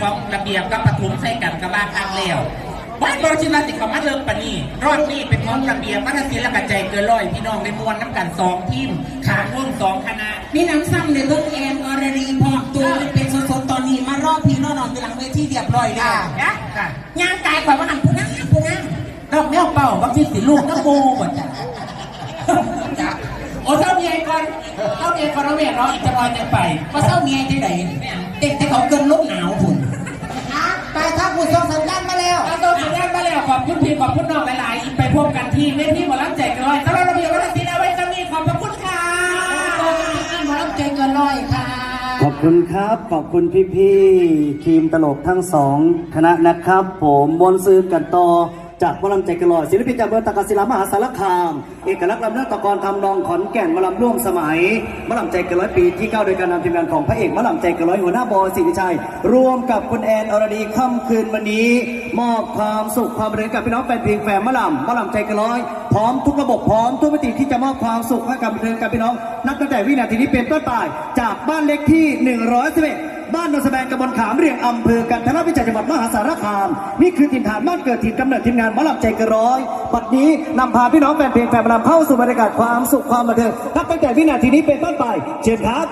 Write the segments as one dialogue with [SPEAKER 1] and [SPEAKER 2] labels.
[SPEAKER 1] ของระเบียบกับปฐมใส่กันกับบ้านอักแล้ยววัดโรชินาติเขามาเริ่มปะนี่รอบนี้เป็นของระเบียบวัฒนศิลป์กระจายเกินร้อยพี่น้องในมวลน้ำกันสองทีมขาร่วมสองคณะ
[SPEAKER 2] มีน้ำซ้ำในเบิ้งแอนอรดีพอมตัวเป็นสดๆตอนนี้มารอบพี่น้องนอนอยู่หลังเวทีเรียบร้อยแล้ว
[SPEAKER 1] นะค่ะ
[SPEAKER 2] ย่างกายกว่าว่าหันผู้นั่งผู้นั่ง
[SPEAKER 1] นอกแนวเป่าบางทีสิลูกน้ำโมหมดจ้ะโอ้เท่าเมียก่อนเท่าเมียก่อนเราเมียเนาะอีกจะรอยจะไป
[SPEAKER 2] มาเศร้าเมียจังไดเด็กแต่เขาเกินลบหนาว ผู้ส่งสัญญาณมาแล้ว
[SPEAKER 1] เราต้องสัญญาณมาแล้วขอบคุณพี่ขอบคุณน้องหลายๆไปพบกันที่เวทีหมอลำใจเกันร้อยสำหรับระเบียบวัฒนศิลป์เอาไว้จะมีขอบพระคุณค่ะ
[SPEAKER 2] หมอลำใจเกินร้อยค่ะ
[SPEAKER 3] ขอบคุณครับ ขอบคุณพี่ๆทีมตลกทั้งสองคณะนะครับ ผมมนต์ซืนกันต่อ จากวลำใจกะลอยศิลปินจากเมืองตะกศิลามหาสารคาม เอกลักษณ์ลำเนื้อตะกอนทำนองขอนแก่นวลำร่วมสมัยมะลำใจกระร้อยปีที่เก้าโดยการนำทีมงานของพระเอกมะลำใจกระร้อยหัวหน้าบอสิริชัย รวมกับคุณแอนอรดีค่ำคืนวันนี้ มอบความสุขความบันเทิงกับพี่น้องแฟนเพลงแฟนมะลำมะลำใจกระร้อย พร้อมทุกระบบพร้อมทุกมิติที่จะมอบความสุขให้กับบันเทิงกับพี่น้อง นับตั้งแต่วินาทีนี้เป็นต้นไปจากบ้านเล็กที่ 111 บ้านนนสแบงกำบลขามเรียงอำเภอกันทรวิจัยจังหวัดมหาสารคาม นี่คือถิ่นฐานบ้านเกิดถิ่นกำเนิดทีมงานมะลำใจกระร้อยปัดนี้นำพาพี่น้องแฟนเพลงแฟนหมอลำเข้าสู่บรรยากาศความสุขความบันเทิงนับตั้งแต่วินาทีนี้เป็นต้นไปเชิญครับ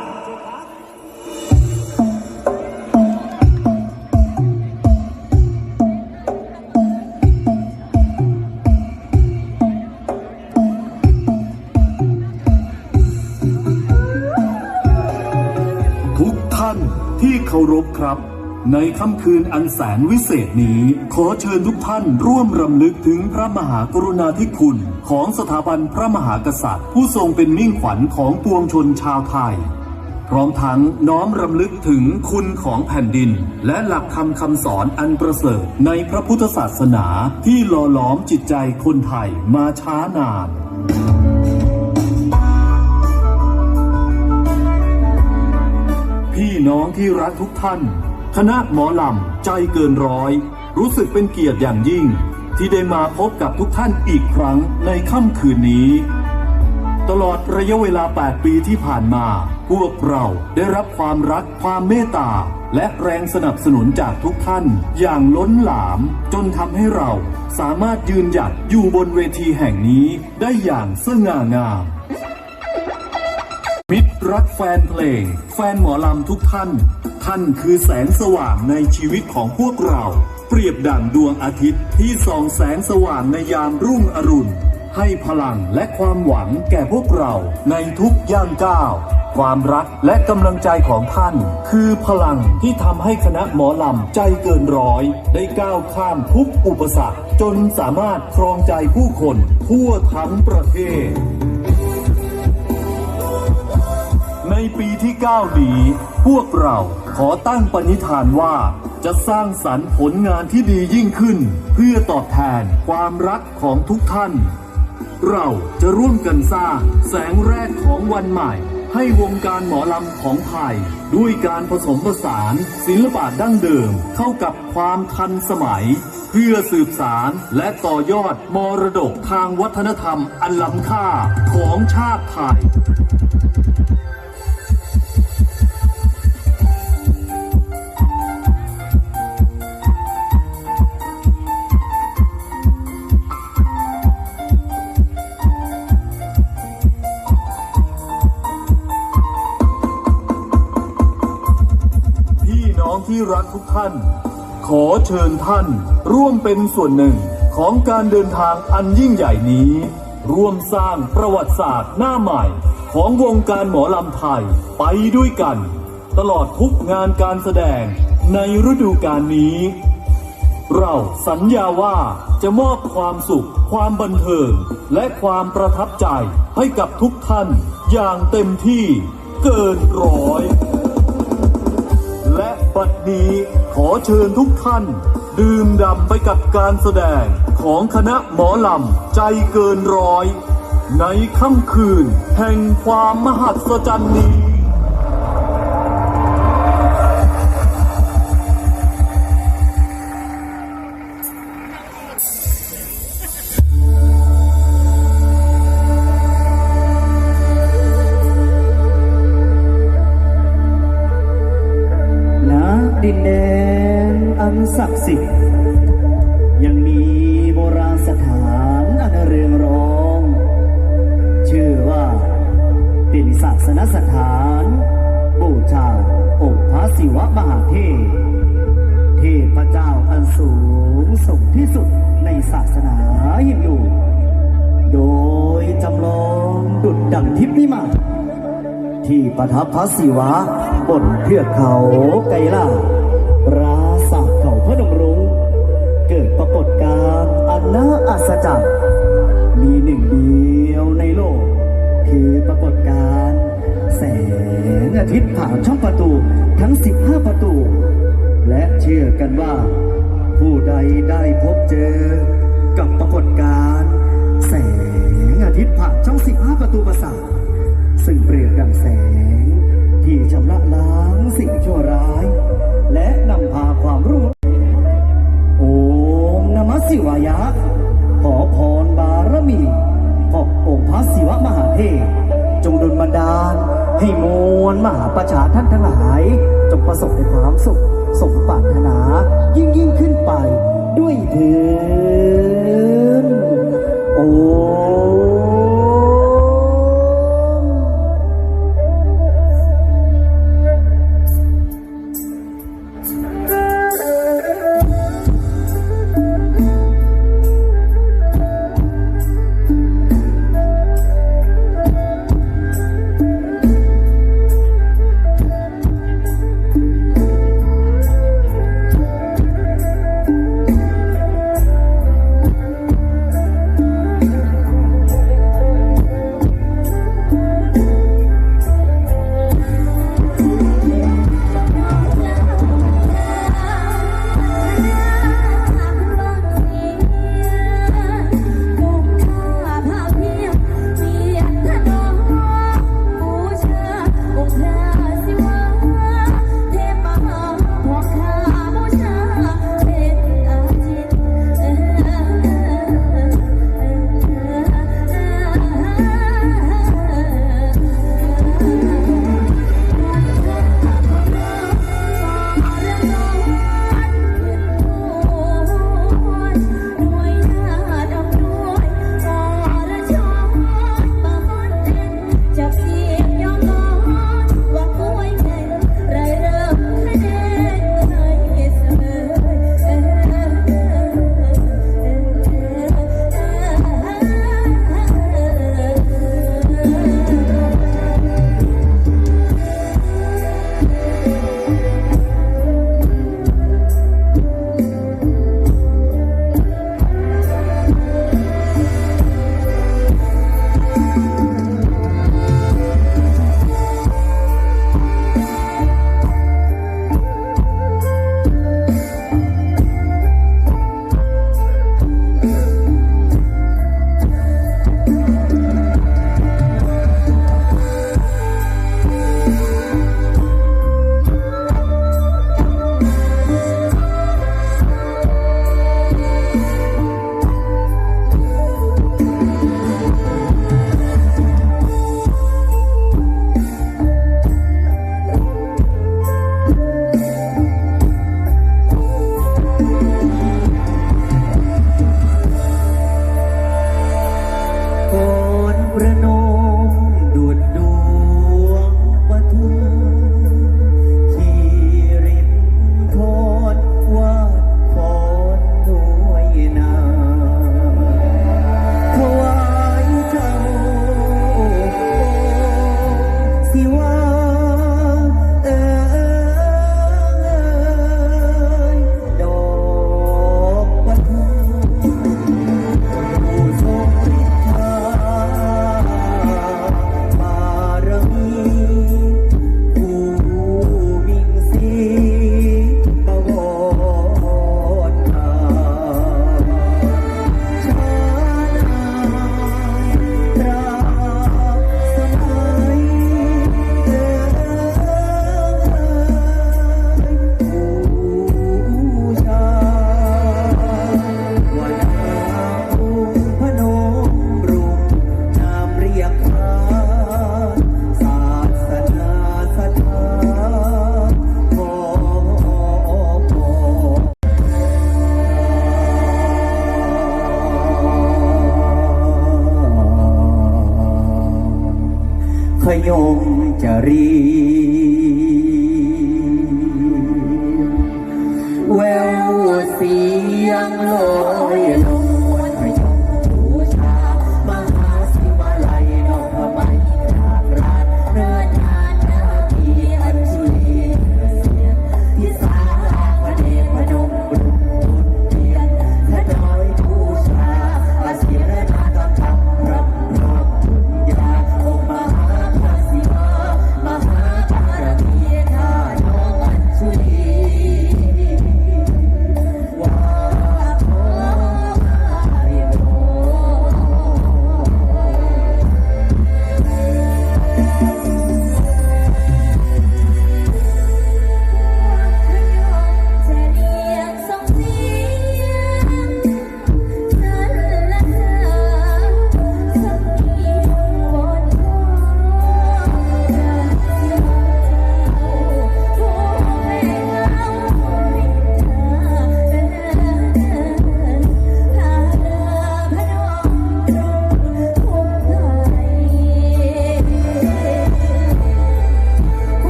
[SPEAKER 4] เคารพครับ ในค่ำคืนอันแสนวิเศษนี้ ขอเชิญทุกท่านร่วมรำลึกถึงพระมหากรุณาธิคุณ ของสถาบันพระมหากษัตริย์ ผู้ทรงเป็นมิ่งขวัญของปวงชนชาวไทย พร้อมทั้งน้อมรำลึกถึงคุณของแผ่นดิน และหลักคำคำสอนอันประเสริฐในพระพุทธศาสนาที่หล่อหลอมจิตใจคนไทยมาช้านาน พี่น้องที่รักทุกท่าน คณะหมอลำใจเกินร้อย รู้สึกเป็นเกียรติอย่างยิ่ง ที่ได้มาพบกับทุกท่านอีกครั้งในค่ำคืนนี้ ตลอดระยะเวลา 8 ปีที่ผ่านมา พวกเราได้รับความรักความเมตตา และแรงสนับสนุนจากทุกท่าน อย่างล้นหลาม จนทำให้เราสามารถยืนหยัดอยู่บนเวทีแห่งนี้ได้อย่างสง่างาม มิตรรักแฟนเพลง แฟนหมอลำทุกท่าน ท่านคือแสงสว่างในชีวิตของพวกเรา เปรียบดั่งดวงอาทิตย์ที่ส่องแสงสว่างในยามรุ่งอรุณ ให้พลังและความหวังแก่พวกเราในทุกย่างก้าว ความรักและกำลังใจของท่าน คือพลังที่ทำให้คณะหมอลำใจเกินร้อย ได้ก้าวข้ามทุกอุปสรรค จนสามารถครองใจผู้คนทั่วทั้งประเทศ ในปีที่ 9 นี้ พวกเราขอตั้งปณิธานว่า จะสร้างสรรค์ผลงานที่ดียิ่งขึ้น เพื่อตอบแทนความรักของทุกท่าน เราจะร่วมกันสร้างแสงแรกของวันใหม่ ให้วงการหมอลำของไทย ด้วยการผสมผสานศิลปะดั้งเดิมเข้ากับความทันสมัย เพื่อสืบสารและต่อยอดมรดกทางวัฒนธรรมอันล้ำค่าของชาติไทย น้องที่รักทุกท่าน ขอเชิญท่าน ร่วมเป็นส่วนหนึ่งของการเดินทางอันยิ่งใหญ่นี้ ร่วมสร้างประวัติศาสตร์หน้าใหม่ ของวงการหมอลำไทยไปด้วยกัน ตลอดทุกงานการแสดงในฤดูกาลนี้ เราสัญญาว่าจะมอบความสุข ความบันเทิง และความประทับใจให้กับทุกท่านอย่างเต็มที่เกินร้อย และบัดนี้ขอเชิญทุกท่าน ดื่มด่ำไปกับการแสดงของคณะหมอลำใจเกินร้อย ในค่ำคืนแห่งความมหัศจรรย์นี้
[SPEAKER 3] มหาเทพเทพเจ้าอันสูงส่งที่สุดในศาสนาฮินดูโดยจำลองดุจดังทิพย์นิมาที่ประทับพระศิวะบนเทือกเขาไกลล่าราสาเขาพนมรุง้งเกิดปรากฏการณ์อันน่าอัศจรรย์มีหนึ่งเดียวในโลก คือปรากฏการณ์แสงอาทิตย์ผ่านช่องประตู ทั้ง 15 ประตู และเชื่อกันว่า ผู้ใดได้พบเจอ กับปรากฏการณ์แสงอาทิตย์ผ่านช่อง 15 ประตูประสาทซึ่งเปรียบดังแสง ที่ชำระล้างสิ่งชั่วร้าย และนำพาความรุ่งโอมนมัสสิวายะ ขอพรบารมี ขององค์พระศิวะมหาเทพจงดลบันดาล ให้มวลมหาประชาท่านทั้งหลาย จงประสบในความสุข สมปรารถนา ยิ่งยิ่งขึ้นไปด้วยเถินโอ้
[SPEAKER 2] กประนอง